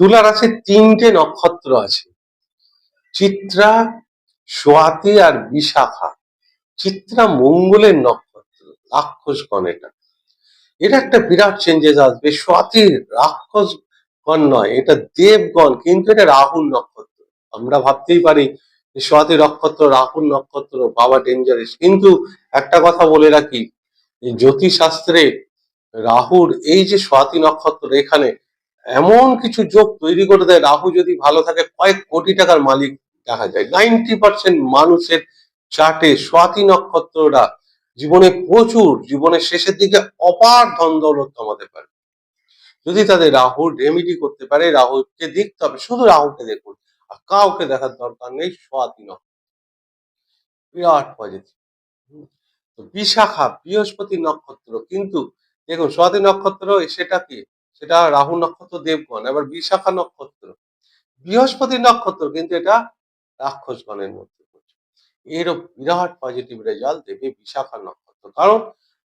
তুলা আছে তিনটে নক্ষত্র আছে। চিত্রা, সোয়াতি আর বিশাখা। চিত্রা মঙ্গলের নক্ষত্র রাক্ষসগণ এটা। এটা একটা বিরাট চেঞ্জেস আসবে। সোয়াতির রাক্ষসগণ নয়, এটা দেবগণ, কিন্তু এটা রাহুল নক্ষত্র। আমরা ভাবতেই পারি সোয়াতি নক্ষত্র, রাহুল নক্ষত্র, বাবা ডেঞ্জারাস কিন্তু একটা কথা বলে রাখি জ্যোতিষশাস্ত্রে রাহুর এই যে স্বাতি নক্ষত্র এখানে এমন কিছু যোগ তৈরি করে দেয়, রাহু যদি ভালো থাকে, কয়েক কোটি টাকার মালিক দেখা যায়। নাইনটি পার্সেন্ট মানুষের চার্টে স্বাতি নক্ষত্ররা জীবনে প্রচুর, জীবনের শেষের দিকে অপার ধন দৌলত কমাতে পারে। যদি তাদের রাহুর রেমিডি করতে পারে, রাহুকে দেখতে হবে, শুধু রাহুকে দেখুন, আর কাউকে দেখার দরকার নেই স্বাতি নক্ষত্র। বিরাট পজিটিভ বিশাখা, বৃহস্পতি নক্ষত্র, কিন্তু দেখুন স্বাতি নক্ষত্র, সেটা কি? সেটা রাহু নক্ষত্র, দেবগণ। এবার বিশাখা নক্ষত্র। বৃহস্পতি নক্ষত্র, কিন্তু এটা রাক্ষসগণের মধ্যে এরও বিরাট পজিটিভ রেজাল্ট দেবে বিশাখা নক্ষত্র। কারণ